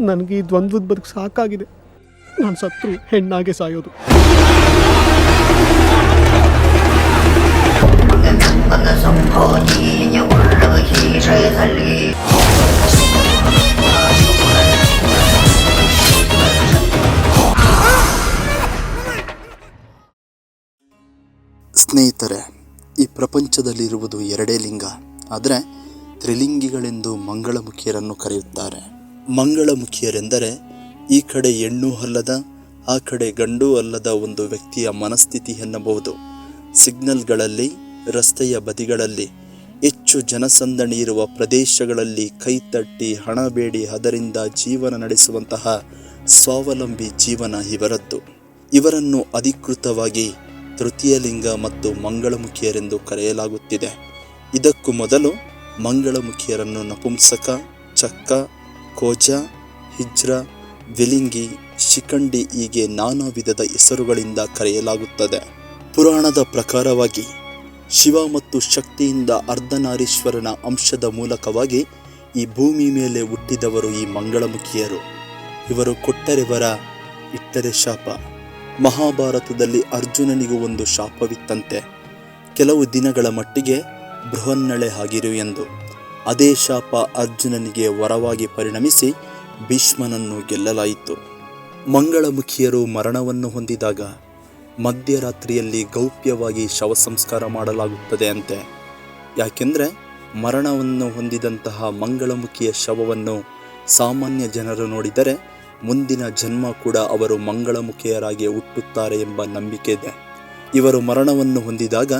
ನನಗೆ ಈ ದ್ವಂದ್ವದ ಬದುಕು ಸಾಕಾಗಿದೆ. ನಾನು ಸತ್ರು, ಹೆಣ್ಣಾಗೆ ಸಾಯೋದು. ಸ್ನೇಹಿತರೆ, ಈ ಪ್ರಪಂಚದಲ್ಲಿರುವುದು ಎರಡೇ ಲಿಂಗ. ಆದರೆ, ತ್ರಿಲಿಂಗಿಗಳೆಂದು ಮಂಗಳಮುಖಿಯರನ್ನು ಕರೆಯುತ್ತಾರೆ. ಮಂಗಳಮುಖಿಯರೆಂದರೆ ಈ ಕಡೆ ಹೆಣ್ಣು ಅಲ್ಲದ, ಆ ಕಡೆ ಗಂಡು ಅಲ್ಲದ ಒಂದು ವ್ಯಕ್ತಿಯ ಮನಸ್ಥಿತಿ ಎನ್ನಬಹುದು. ಸಿಗ್ನಲ್ಗಳಲ್ಲಿ, ರಸ್ತೆಯ ಬದಿಗಳಲ್ಲಿ, ಹೆಚ್ಚು ಜನಸಂದಣಿ ಇರುವ ಪ್ರದೇಶಗಳಲ್ಲಿ ಕೈತಟ್ಟಿ ಹಣ ಬೇಡಿ ಅದರಿಂದ ಜೀವನ ನಡೆಸುವಂತಹ ಸ್ವಾವಲಂಬಿ ಜೀವನ ಇವರದ್ದು. ಇವರನ್ನು ಅಧಿಕೃತವಾಗಿ ತೃತೀಯ ಲಿಂಗ ಮತ್ತು ಮಂಗಳಮುಖಿಯರೆಂದು ಕರೆಯಲಾಗುತ್ತಿದೆ. ಇದಕ್ಕೂ ಮೊದಲು ಮಂಗಳಮುಖಿಯರನ್ನು ನಪುಂಸಕ, ಚಕ್ಕ ಕೋಜ ಹಿಜ್ರ, ವಿಲಿಂಗಿ, ಶಿಖಂಡಿ ಹೀಗೆ ನಾನಾ ವಿಧದ ಹೆಸರುಗಳಿಂದ ಕರೆಯಲಾಗುತ್ತದೆ. ಪುರಾಣದ ಪ್ರಕಾರವಾಗಿ ಶಿವ ಮತ್ತು ಶಕ್ತಿಯಿಂದ ಅರ್ಧನಾರೀಶ್ವರನ ಅಂಶದ ಮೂಲಕವಾಗಿ ಈ ಭೂಮಿ ಮೇಲೆ ಹುಟ್ಟಿದವರು ಈ ಮಂಗಳಮುಖಿಯರು. ಇವರು ಕೊಟ್ಟರೆ ವರ, ಇಟ್ಟರೆ ಶಾಪ. ಮಹಾಭಾರತದಲ್ಲಿ ಅರ್ಜುನನಿಗೂ ಒಂದು ಶಾಪವಿತ್ತಂತೆ. ಕೆಲವು ದಿನಗಳ ಮಟ್ಟಿಗೆ ಬೃಹನ್ನಳೆ ಆಗಿರು ಎಂದು. ಅದೇ ಶಾಪ ಅರ್ಜುನನಿಗೆ ವರವಾಗಿ ಪರಿಣಮಿಸಿ ಭೀಷ್ಮನನ್ನು ಗೆಲ್ಲಲಾಯಿತು. ಮಂಗಳಮುಖಿಯರು ಮರಣವನ್ನು ಹೊಂದಿದಾಗ ಮಧ್ಯರಾತ್ರಿಯಲ್ಲಿ ಗೌಪ್ಯವಾಗಿ ಶವ ಸಂಸ್ಕಾರ ಮಾಡಲಾಗುತ್ತದೆ ಅಂತೆ. ಯಾಕೆಂದರೆ ಮರಣವನ್ನು ಹೊಂದಿದಂತಹ ಮಂಗಳಮುಖಿಯ ಶವವನ್ನು ಸಾಮಾನ್ಯ ಜನರು ನೋಡಿದರೆ ಮುಂದಿನ ಜನ್ಮ ಕೂಡ ಅವರು ಮಂಗಳಮುಖಿಯರಾಗಿ ಹುಟ್ಟುತ್ತಾರೆ ಎಂಬ ನಂಬಿಕೆ ಇದೆ. ಇವರು ಮರಣವನ್ನು ಹೊಂದಿದಾಗ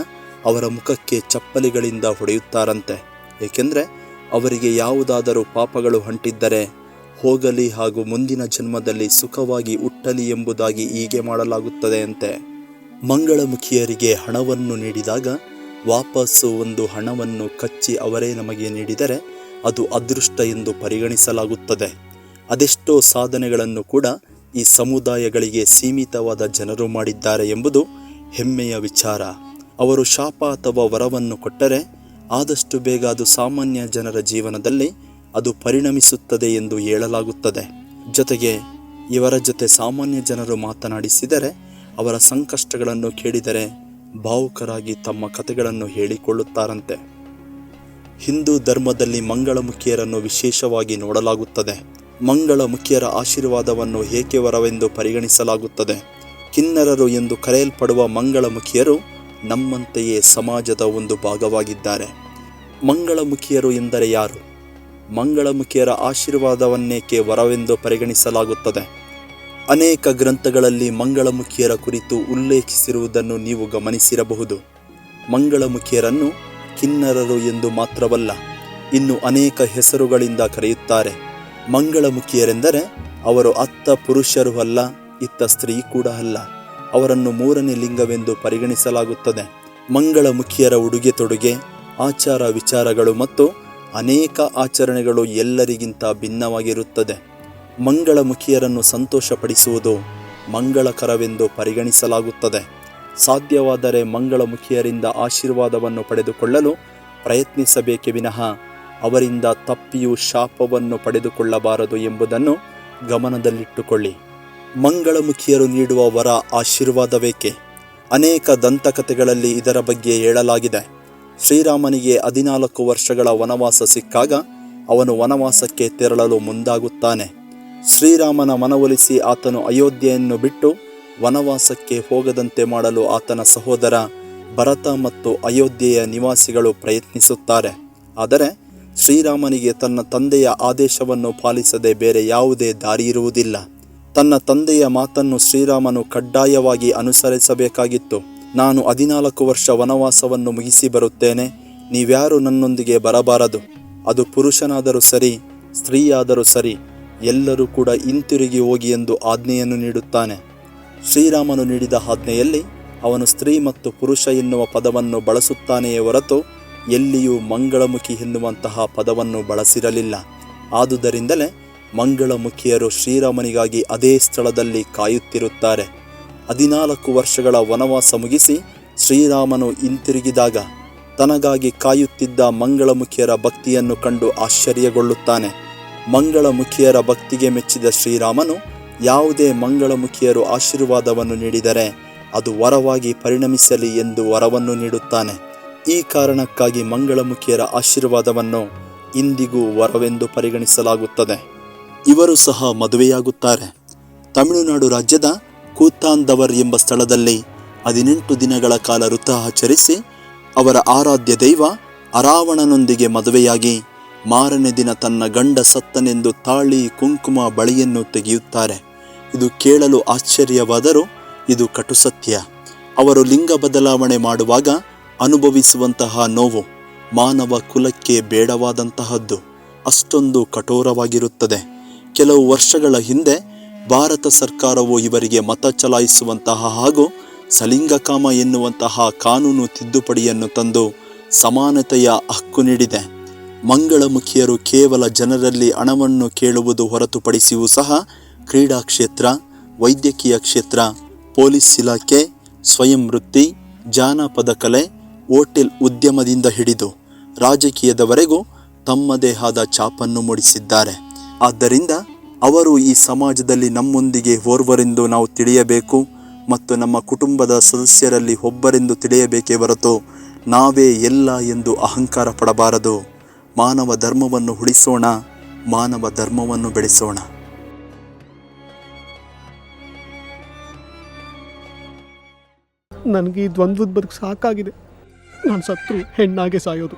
ಅವರ ಮುಖಕ್ಕೆ ಚಪ್ಪಲಿಗಳಿಂದ ಹೊಡೆಯುತ್ತಾರಂತೆ. ಏಕೆಂದರೆ ಅವರಿಗೆ ಯಾವುದಾದರೂ ಪಾಪಗಳು ಅಂಟಿದ್ದರೆ ಹೋಗಲಿ ಹಾಗೂ ಮುಂದಿನ ಜನ್ಮದಲ್ಲಿ ಸುಖವಾಗಿ ಹುಟ್ಟಲಿ ಎಂಬುದಾಗಿ ಹೀಗೆ ಮಾಡಲಾಗುತ್ತದೆ ಅಂತೆ. ಮಂಗಳಮುಖಿಯರಿಗೆ ಹಣವನ್ನು ನೀಡಿದಾಗ ವಾಪಸ್ಸು ಒಂದು ಹಣವನ್ನು ಕಚ್ಚಿ ಅವರೇ ನಮಗೆ ನೀಡಿದರೆ ಅದು ಅದೃಷ್ಟ ಎಂದು ಪರಿಗಣಿಸಲಾಗುತ್ತದೆ. ಅದೆಷ್ಟೋ ಸಾಧನೆಗಳನ್ನು ಕೂಡ ಈ ಸಮುದಾಯಗಳಿಗೆ ಸೀಮಿತವಾದ ಜನರು ಮಾಡಿದ್ದಾರೆ ಎಂಬುದು ಹೆಮ್ಮೆಯ ವಿಚಾರ. ಅವರು ಶಾಪ ಅಥವಾ ವರವನ್ನು ಕೊಟ್ಟರೆ ಆದಷ್ಟು ಬೇಗ ಅದು ಸಾಮಾನ್ಯ ಜನರ ಜೀವನದಲ್ಲಿ ಅದು ಪರಿಣಮಿಸುತ್ತದೆ ಎಂದು ಹೇಳಲಾಗುತ್ತದೆ. ಜೊತೆಗೆ ಇವರ ಜೊತೆ ಸಾಮಾನ್ಯ ಜನರು ಮಾತನಾಡಿಸಿದರೆ ಅವರ ಸಂಕಷ್ಟಗಳನ್ನು ಕೇಳಿದರೆ ಭಾವುಕರಾಗಿ ತಮ್ಮ ಕಥೆಗಳನ್ನು ಹೇಳಿಕೊಳ್ಳುತ್ತಾರಂತೆ. ಹಿಂದೂ ಧರ್ಮದಲ್ಲಿ ಮಂಗಳಮುಖಿಯರನ್ನು ವಿಶೇಷವಾಗಿ ನೋಡಲಾಗುತ್ತದೆ. ಮಂಗಳಮುಖಿಯರ ಆಶೀರ್ವಾದವನ್ನು ಏಕೆ ವರವೆಂದು ಪರಿಗಣಿಸಲಾಗುತ್ತದೆ. ಕಿನ್ನರರು ಎಂದು ಕರೆಯಲ್ಪಡುವ ಮಂಗಳಮುಖಿಯರು ನಮ್ಮಂತೆಯೇ ಸಮಾಜದ ಒಂದು ಭಾಗವಾಗಿದ್ದಾರೆ. ಮಂಗಳಮುಖಿಯರು ಎಂದರೆ ಯಾರು? ಮಂಗಳಮುಖಿಯರ ಆಶೀರ್ವಾದವನ್ನೇಕೆ ವರವೆಂದು ಪರಿಗಣಿಸಲಾಗುತ್ತದೆ? ಅನೇಕ ಗ್ರಂಥಗಳಲ್ಲಿ ಮಂಗಳಮುಖಿಯರ ಕುರಿತು ಉಲ್ಲೇಖಿಸಿರುವುದನ್ನು ನೀವು ಗಮನಿಸಿರಬಹುದು. ಮಂಗಳಮುಖಿಯರನ್ನು ಕಿನ್ನರರು ಎಂದು ಮಾತ್ರವಲ್ಲ, ಇನ್ನು ಅನೇಕ ಹೆಸರುಗಳಿಂದ ಕರೆಯುತ್ತಾರೆ. ಮಂಗಳಮುಖಿಯರೆಂದರೆ ಅವರು ಅತ್ತ ಪುರುಷರು ಅಲ್ಲ, ಇತ್ತ ಸ್ತ್ರೀ ಕೂಡ ಅಲ್ಲ. ಅವರನ್ನು ಮೂರನೇ ಲಿಂಗವೆಂದು ಪರಿಗಣಿಸಲಾಗುತ್ತದೆ. ಮಂಗಳಮುಖಿಯರ ಉಡುಗೆ ತೊಡುಗೆ, ಆಚಾರ ವಿಚಾರಗಳು ಮತ್ತು ಅನೇಕ ಆಚರಣೆಗಳು ಎಲ್ಲರಿಗಿಂತ ಭಿನ್ನವಾಗಿರುತ್ತದೆ. ಮಂಗಳಮುಖಿಯರನ್ನು ಸಂತೋಷಪಡಿಸುವುದು ಮಂಗಳಕರವೆಂದು ಪರಿಗಣಿಸಲಾಗುತ್ತದೆ. ಸಾಧ್ಯವಾದರೆ ಮಂಗಳಮುಖಿಯರಿಂದ ಆಶೀರ್ವಾದವನ್ನು ಪಡೆದುಕೊಳ್ಳಲು ಪ್ರಯತ್ನಿಸಬೇಕೆ ವಿನಃ ಅವರಿಂದ ತಪ್ಪಿಯೂ ಶಾಪವನ್ನು ಪಡೆದುಕೊಳ್ಳಬಾರದು ಎಂಬುದನ್ನು ಗಮನದಲ್ಲಿಟ್ಟುಕೊಳ್ಳಿ. ಮಂಗಳಮುಖಿಯರು ನೀಡುವ ವರ ಆಶೀರ್ವಾದವೇಕೆ? ಅನೇಕ ದಂತಕಥೆಗಳಲ್ಲಿ ಇದರ ಬಗ್ಗೆ ಹೇಳಲಾಗಿದೆ. ಶ್ರೀರಾಮನಿಗೆ ಹದಿನಾಲ್ಕು ವರ್ಷಗಳ ವನವಾಸ ಸಿಕ್ಕಾಗ ಅವನು ವನವಾಸಕ್ಕೆ ತೆರಳಲು ಮುಂದಾಗುತ್ತಾನೆ. ಶ್ರೀರಾಮನ ಮನವೊಲಿಸಿ ಆತನು ಅಯೋಧ್ಯೆಯನ್ನು ಬಿಟ್ಟು ವನವಾಸಕ್ಕೆ ಹೋಗದಂತೆ ಮಾಡಲು ಆತನ ಸಹೋದರ ಭರತ ಮತ್ತು ಅಯೋಧ್ಯೆಯ ನಿವಾಸಿಗಳು ಪ್ರಯತ್ನಿಸುತ್ತಾರೆ. ಆದರೆ ಶ್ರೀರಾಮನಿಗೆ ತನ್ನ ತಂದೆಯ ಆದೇಶವನ್ನು ಪಾಲಿಸದೆ ಬೇರೆ ಯಾವುದೇ ದಾರಿ ಇರುವುದಿಲ್ಲ ತನ್ನ ತಂದೆಯ ಮಾತನ್ನು ಶ್ರೀರಾಮನು ಕಡ್ಡಾಯವಾಗಿ ಅನುಸರಿಸಬೇಕಾಗಿತ್ತು. ನಾನು ಹದಿನಾಲ್ಕು ವರ್ಷ ವನವಾಸವನ್ನು ಮುಗಿಸಿ ಬರುತ್ತೇನೆ, ನೀವ್ಯಾರು ನನ್ನೊಂದಿಗೆ ಬರಬಾರದು. ಅದು ಪುರುಷನಾದರೂ ಸರಿ, ಸ್ತ್ರೀಯಾದರೂ ಸರಿ, ಎಲ್ಲರೂ ಕೂಡ ಹಿಂತಿರುಗಿ ಹೋಗಿ ಎಂದು ಆಜ್ಞೆಯನ್ನು ನೀಡುತ್ತಾನೆ. ಶ್ರೀರಾಮನು ನೀಡಿದ ಆಜ್ಞೆಯಲ್ಲಿ, ಅವನು ಸ್ತ್ರೀ ಮತ್ತು ಪುರುಷ ಎನ್ನುವ ಪದವನ್ನು ಬಳಸುತ್ತಾನೆಯೇ ಹೊರತು ಎಲ್ಲಿಯೂ ಮಂಗಳಮುಖಿ ಎನ್ನುವಂತಹ ಪದವನ್ನು ಬಳಸಿರಲಿಲ್ಲ. ಆದುದರಿಂದಲೇ ಮಂಗಳಮುಖಿಯರು ಶ್ರೀರಾಮನಿಗಾಗಿ ಅದೇ ಸ್ಥಳದಲ್ಲಿ ಕಾಯುತ್ತಿರುತ್ತಾರೆ. ಹದಿನಾಲ್ಕು ವರ್ಷಗಳ ವನವಾಸ ಮುಗಿಸಿ ಶ್ರೀರಾಮನು ಹಿಂತಿರುಗಿದಾಗ ತನಗಾಗಿ ಕಾಯುತ್ತಿದ್ದ ಮಂಗಳಮುಖಿಯರ ಭಕ್ತಿಯನ್ನು ಕಂಡು ಆಶ್ಚರ್ಯಗೊಳ್ಳುತ್ತಾನೆ. ಮಂಗಳಮುಖಿಯರ ಭಕ್ತಿಗೆ ಮೆಚ್ಚಿದ ಶ್ರೀರಾಮನು ಯಾವುದೇ ಮಂಗಳಮುಖಿಯರು ಆಶೀರ್ವಾದವನ್ನು ನೀಡಿದರೆ ಅದು ವರವಾಗಿ ಪರಿಣಮಿಸಲಿ ಎಂದು ವರವನ್ನು ನೀಡುತ್ತಾನೆ. ಈ ಕಾರಣಕ್ಕಾಗಿ ಮಂಗಳಮುಖಿಯರ ಆಶೀರ್ವಾದವನ್ನು ಇಂದಿಗೂ ವರವೆಂದು ಪರಿಗಣಿಸಲಾಗುತ್ತದೆ. ಇವರು ಸಹ ಮದುವೆಯಾಗುತ್ತಾರೆ. ತಮಿಳುನಾಡು ರಾಜ್ಯದ ಕೂತಾಂದವರ್ ಎಂಬ ಸ್ಥಳದಲ್ಲಿ ಹದಿನೆಂಟು ದಿನಗಳ ಕಾಲ ವೃತ ಆಚರಿಸಿ ಅವರ ಆರಾಧ್ಯ ದೈವ ಅರಾವಣನೊಂದಿಗೆ ಮದುವೆಯಾಗಿ ಮಾರನೇ ದಿನ ತನ್ನ ಗಂಡ ಸತ್ತನೆಂದು ತಾಳಿ ಕುಂಕುಮ ಬಳಿಯನ್ನು ತೆಗೆಯುತ್ತಾರೆ. ಇದು ಕೇಳಲು ಆಶ್ಚರ್ಯವಾದರೂ ಇದು ಕಟು ಸತ್ಯ. ಅವರು ಲಿಂಗ ಬದಲಾವಣೆ ಮಾಡುವಾಗ ಅನುಭವಿಸುವಂತಹ ನೋವು ಮಾನವ ಕುಲಕ್ಕೆ ಬೇಡವಾದಂತಹದ್ದು. ಅಷ್ಟೊಂದು ಕಠೋರವಾಗಿರುತ್ತದೆ. ಕೆಲವು ವರ್ಷಗಳ ಹಿಂದೆ ಭಾರತ ಸರ್ಕಾರವು ಇವರಿಗೆ ಮತ ಚಲಾಯಿಸುವಂತಹ ಹಾಗೂ ಸಲಿಂಗಕಾಮ ಎನ್ನುವಂತಹ ಕಾನೂನು ತಿದ್ದುಪಡಿಯನ್ನು ತಂದು ಸಮಾನತೆಯ ಹಕ್ಕು ನೀಡಿದೆ. ಮಂಗಳಮುಖಿಯರು ಕೇವಲ ಜನರಲ್ಲಿ ಹಣವನ್ನು ಕೇಳುವುದು ಹೊರತುಪಡಿಸಿಯೂ ಸಹ ಕ್ರೀಡಾ ಕ್ಷೇತ್ರ, ವೈದ್ಯಕೀಯ ಕ್ಷೇತ್ರ, ಪೊಲೀಸ್ ಇಲಾಖೆ ಸ್ವಯಂ ವೃತ್ತಿ ಜಾನಪದ ಕಲೆ, ಹೋಟೆಲ್ ಉದ್ಯಮದಿಂದ ಹಿಡಿದು ರಾಜಕೀಯದವರೆಗೂ ತಮ್ಮದೇ ಆದ ಛಾಪನ್ನು ಮೂಡಿಸಿದ್ದಾರೆ. ಆದ್ದರಿಂದ ಅವರು ಈ ಸಮಾಜದಲ್ಲಿ ನಮ್ಮೊಂದಿಗೆ ಓರ್ವರೆಂದು ನಾವು ತಿಳಿಯಬೇಕು ಮತ್ತು ನಮ್ಮ ಕುಟುಂಬದ ಸದಸ್ಯರಲ್ಲಿ ಒಬ್ಬರೆಂದು ತಿಳಿಯಬೇಕೇ ಹೊರತು ನಾವೇ ಎಲ್ಲ ಎಂದು ಅಹಂಕಾರ ಪಡಬಾರದು. ಮಾನವ ಧರ್ಮವನ್ನು ಉಳಿಸೋಣ, ಮಾನವ ಧರ್ಮವನ್ನು ಬೆಳೆಸೋಣ. ನನಗೆ ಈ ದ್ವಂದ್ವದ ಬದುಕು ಸಾಕಾಗಿದೆ. ನಾನು ಸತ್ರು, ಹೆಣ್ಣಾಗೆ ಸಾಯೋದು.